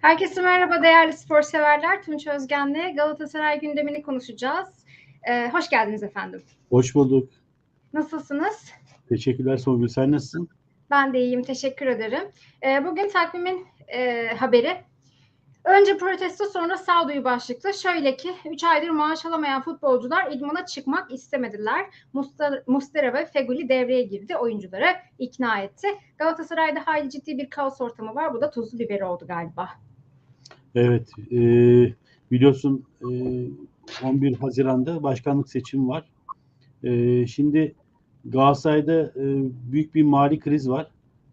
Herkese merhaba değerli spor severler. Tunç Özgen'le Galatasaray gündemini konuşacağız. Ee, hoş geldiniz efendim. Hoş bulduk. Nasılsınız? Teşekkürler Songül. Sen nasılsın? Ben de iyiyim. Teşekkür ederim. Ee, bugün takvimin e, haberi. Önce protesto sonra sağduyu başlıklı. Şöyle ki 3 aydır maaş alamayan futbolcular idmana çıkmak istemediler. Muster, Mustera ve Feguli devreye girdi. Oyuncuları ikna etti. Galatasaray'da hayli ciddi bir kaos ortamı var. Bu da tuzlu biberi oldu galiba. Evet. E, biliyorsun e, 11 Haziran'da başkanlık seçimi var. E, şimdi Galatasaray'da e, büyük bir mali kriz var.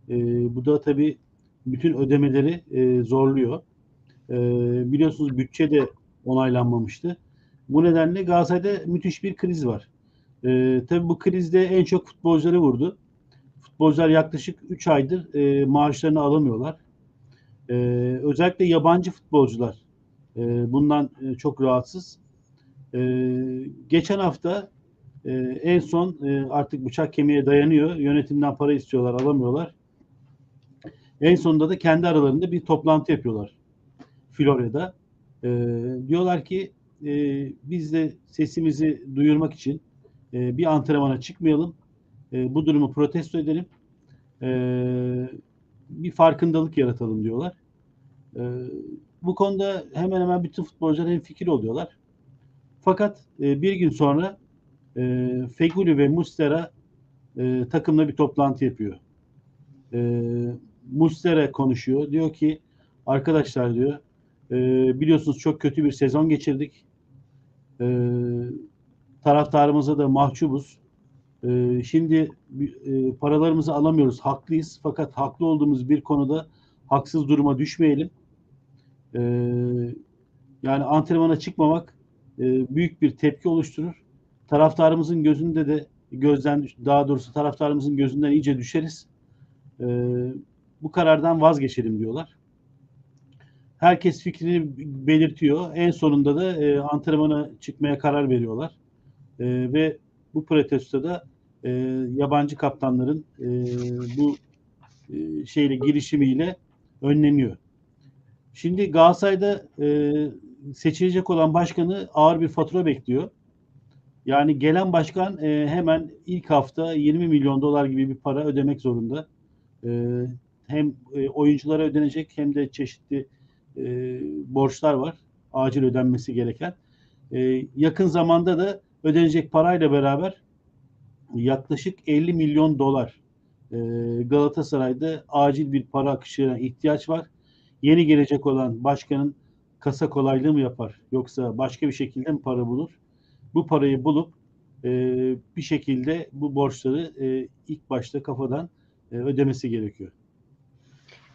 E, bu da tabii bütün ödemeleri e, zorluyor. E, biliyorsunuz bütçe de onaylanmamıştı. Bu nedenle Galatasaray'da müthiş bir kriz var. E, tabii bu krizde en çok futbolcuları vurdu. Futbolcular yaklaşık 3 aydır e, maaşlarını alamıyorlar. E, özellikle yabancı futbolcular e, bundan e, çok rahatsız. E, geçen hafta e, en son e, artık bıçak kemiğe dayanıyor. Yönetimden para istiyorlar, alamıyorlar. En sonunda da kendi aralarında bir toplantı yapıyorlar. Florya'da. E, diyorlar ki e, biz de sesimizi duyurmak için e, bir antrenmana çıkmayalım. E, bu durumu protesto edelim. E, bir farkındalık yaratalım diyorlar. E, bu konuda hemen hemen bütün futbolcular hem fikir oluyorlar. Fakat e, bir gün sonra e, Feguli ve Mustera e, takımla bir toplantı yapıyor. E, Mustera konuşuyor. Diyor ki arkadaşlar diyor e, biliyorsunuz çok kötü bir sezon geçirdik. E, taraftarımıza da mahcubuz. E, şimdi e, paralarımızı alamıyoruz. Haklıyız. Fakat haklı olduğumuz bir konuda haksız duruma düşmeyelim. E, yani antrenmana çıkmamak e, büyük bir tepki oluşturur. Taraftarımızın gözünde de gözden daha doğrusu taraftarımızın gözünden iyice düşeriz. E, bu karardan vazgeçelim diyorlar. Herkes fikrini belirtiyor. En sonunda da e, antrenmana çıkmaya karar veriyorlar. Ve bu protestoda e, yabancı kaptanların e, bu e, şeyle girişimiyle önleniyor. Şimdi Galatasaray'da e, seçilecek olan başkanı ağır bir fatura bekliyor. Yani gelen başkan e, hemen ilk hafta 20 milyon dolar gibi bir para ödemek zorunda. E, hem e, oyunculara ödenecek hem de çeşitli e, borçlar var. Acil ödenmesi gereken. E, yakın zamanda da ödenecek parayla beraber yaklaşık 50 milyon dolar e, Galatasaray'da acil bir para akışına ihtiyaç var. Yeni gelecek olan başkanın kasa kolaylığı mı yapar yoksa başka bir şekilde mi para bulur? Bu parayı bulup e, bir şekilde bu borçları e, ilk başta kafadan e, ödemesi gerekiyor.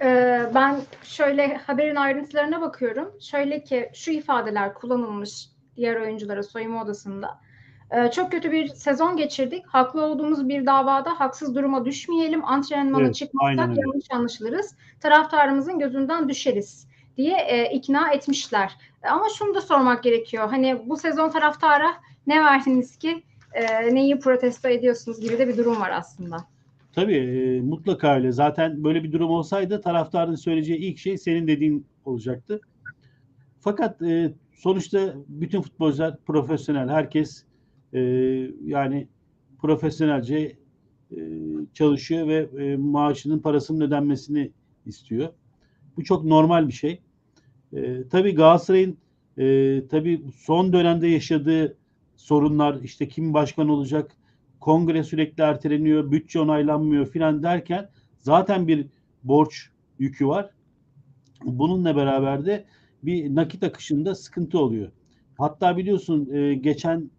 Ee, ben şöyle haberin ayrıntılarına bakıyorum. Şöyle ki şu ifadeler kullanılmış diğer oyunculara soyunma odasında. Ee, çok kötü bir sezon geçirdik. Haklı olduğumuz bir davada haksız duruma düşmeyelim. Antrenmana Evet, çıkmazsak yanlış anlaşılırız. Taraftarımızın gözünden düşeriz diye e, ikna etmişler. Ama şunu da sormak gerekiyor. Hani bu sezon taraftara ne verdiniz ki e, neyi protesto ediyorsunuz gibi de bir durum var aslında. Tabii e, mutlaka öyle. Zaten böyle bir durum olsaydı taraftarın söyleyeceği ilk şey senin dediğin olacaktı. Fakat e, sonuçta bütün futbolcular profesyonel. Herkes e, yani profesyonelce e, çalışıyor ve e, maaşının parasının ödenmesini istiyor. Bu çok normal bir şey. E, tabii Galatasaray'ın e, tabii son dönemde yaşadığı sorunlar işte kim başkan olacak, kongre sürekli erteleniyor, bütçe onaylanmıyor filan derken zaten bir borç yükü var. Bununla beraber de bir nakit akışında sıkıntı oluyor. Hatta biliyorsun e, geçen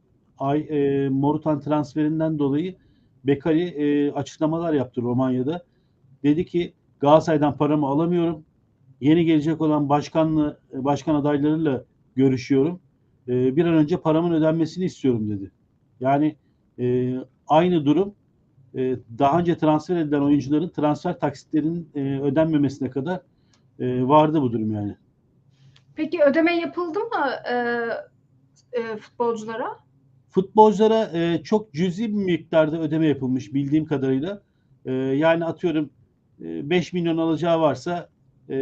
ay e, Morutan transferinden dolayı Bekali e, açıklamalar yaptı Romanya'da. Dedi ki Galatasaray'dan paramı alamıyorum. Yeni gelecek olan başkanlı başkan adaylarıyla görüşüyorum. E, bir an önce paramın ödenmesini istiyorum dedi. Yani e, aynı durum e, daha önce transfer edilen oyuncuların transfer taksitlerinin e, ödenmemesine kadar e, vardı bu durum yani. Peki ödeme yapıldı mı e, e, futbolculara? Futbolculara e, çok cüzi bir miktarda ödeme yapılmış bildiğim kadarıyla. E, yani atıyorum e, 5 milyon alacağı varsa e,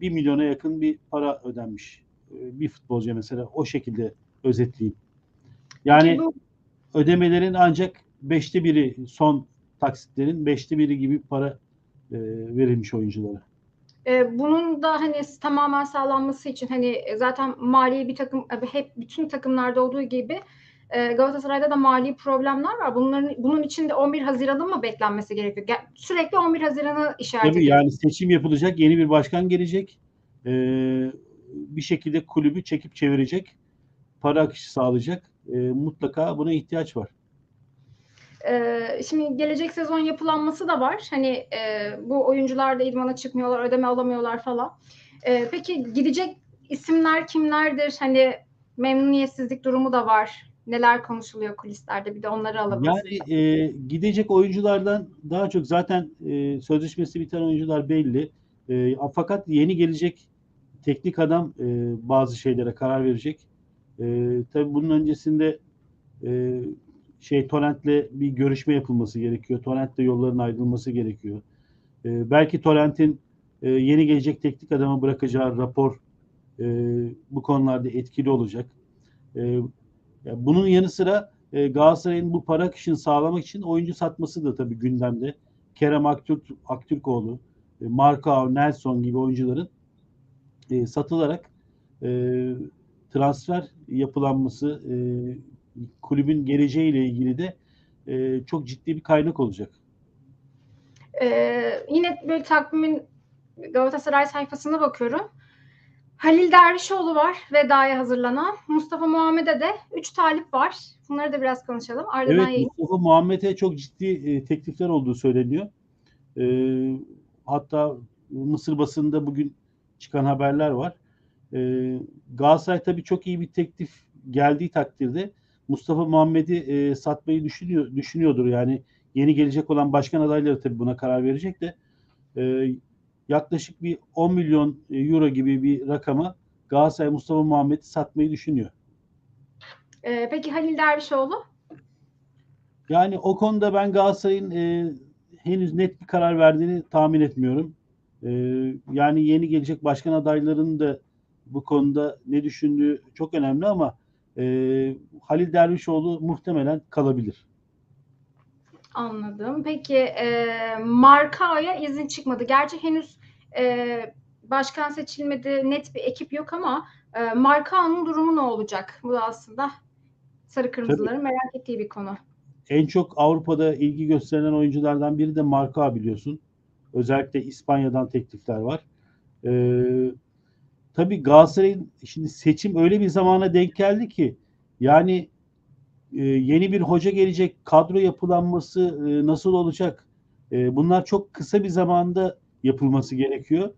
1 milyona yakın bir para ödenmiş. E, bir futbolcuya mesela o şekilde özetleyeyim. Yani ödemelerin ancak beşte biri son taksitlerin beşte biri gibi para e, verilmiş oyunculara. e, bunun da hani tamamen sağlanması için hani e, zaten mali bir takım e, hep bütün takımlarda olduğu gibi e, Galatasaray'da da mali problemler var. Bunların bunun için de 11 Haziran'ın mı beklenmesi gerekiyor? Ge- Sürekli 11 Haziran'ı işaret Tabii ediyor. yani seçim yapılacak, yeni bir başkan gelecek. E, bir şekilde kulübü çekip çevirecek, para akışı sağlayacak. E, mutlaka buna ihtiyaç var. Ee, şimdi gelecek sezon yapılanması da var. Hani e, bu oyuncular da idmana çıkmıyorlar, ödeme alamıyorlar falan. Peki gidecek isimler kimlerdir? Hani memnuniyetsizlik durumu da var. Neler konuşuluyor kulislerde? Bir de onları alabiliriz. Yani e, gidecek oyunculardan daha çok zaten e, sözleşmesi biten oyuncular belli. E, fakat yeni gelecek teknik adam e, bazı şeylere karar verecek. E, tabii bunun öncesinde e, şey Torrent'le bir görüşme yapılması gerekiyor. Torrent'le yolların ayrılması gerekiyor. E, belki Torrent'in e, yeni gelecek teknik adama bırakacağı rapor e, bu konularda etkili olacak. E, bunun yanı sıra e, Galatasaray'ın bu para akışını sağlamak için oyuncu satması da tabii gündemde. Kerem Aktürk, Aktürkoğlu, e, Marcao, Nelson gibi oyuncuların e, satılarak e, transfer yapılanması e, kulübün geleceğiyle ilgili de çok ciddi bir kaynak olacak. Ee, yine böyle takvimin Galatasaray sayfasına bakıyorum. Halil Dervişoğlu var vedaya hazırlanan. Mustafa Muhammed'e de 3 talip var. Bunları da biraz konuşalım. Ardından Evet yayın. Mustafa Muhammed'e çok ciddi e, teklifler olduğu söyleniyor. E, hatta Mısır basında bugün çıkan haberler var. E, Galatasaray tabii çok iyi bir teklif geldiği takdirde Mustafa Muhammed'i e, satmayı düşünüyor düşünüyordur. Yani yeni gelecek olan başkan adayları tabii buna karar verecek de e, yaklaşık bir 10 milyon euro gibi bir rakama Galatasaray Mustafa Muhammed'i satmayı düşünüyor. Ee, peki Halil Dervişoğlu? Yani o konuda ben Galatasaray'ın e, henüz net bir karar verdiğini tahmin etmiyorum. E, yani yeni gelecek başkan adaylarının da bu konuda ne düşündüğü çok önemli ama e, Halil Dervişoğlu muhtemelen kalabilir. Anladım. Peki e, Markao'ya izin çıkmadı. Gerçi henüz e, başkan seçilmedi, net bir ekip yok ama e, Markao'nun durumu ne olacak? Bu da aslında sarı kırmızıların merak ettiği bir konu. En çok Avrupa'da ilgi gösterilen oyunculardan biri de Marka biliyorsun. Özellikle İspanya'dan teklifler var. Ee, tabii Galatasaray'ın şimdi seçim öyle bir zamana denk geldi ki yani e, yeni bir hoca gelecek, kadro yapılanması e, nasıl olacak? E, bunlar çok kısa bir zamanda yapılması gerekiyor.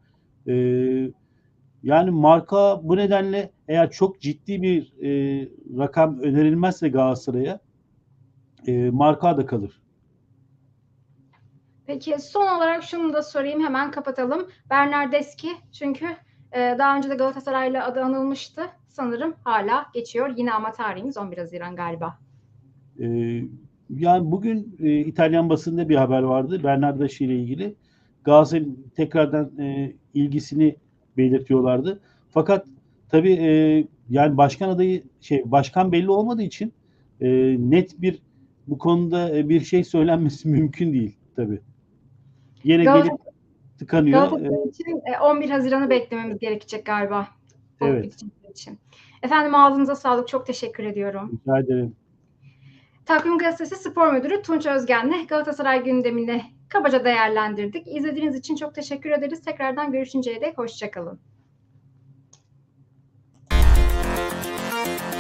Yani marka bu nedenle eğer çok ciddi bir rakam önerilmezse Galatasaray'a marka da kalır. Peki son olarak şunu da sorayım hemen kapatalım. Bernardeski çünkü daha önce de Galatasaray'la adı anılmıştı. Sanırım hala geçiyor. Yine ama tarihimiz 11 Haziran galiba. E, yani bugün e, İtalyan basında bir haber vardı Bernardeschi ile ilgili. Galatasaray'ın tekrardan e, ilgisini belirtiyorlardı. Fakat tabii e, yani başkan adayı şey başkan belli olmadığı için e, net bir bu konuda e, bir şey söylenmesi mümkün değil tabii. Yine Galata- gelip tıkanıyor. E, Galatasaray için e, 11 Haziran'ı beklememiz gerekecek galiba. Evet. için. Efendim ağzınıza sağlık. Çok teşekkür ediyorum. rica ederim. Takvim Gazetesi Spor Müdürü Tunç Özgen'le Galatasaray gündemini kabaca değerlendirdik. İzlediğiniz için çok teşekkür ederiz. Tekrardan görüşünceye dek hoşçakalın.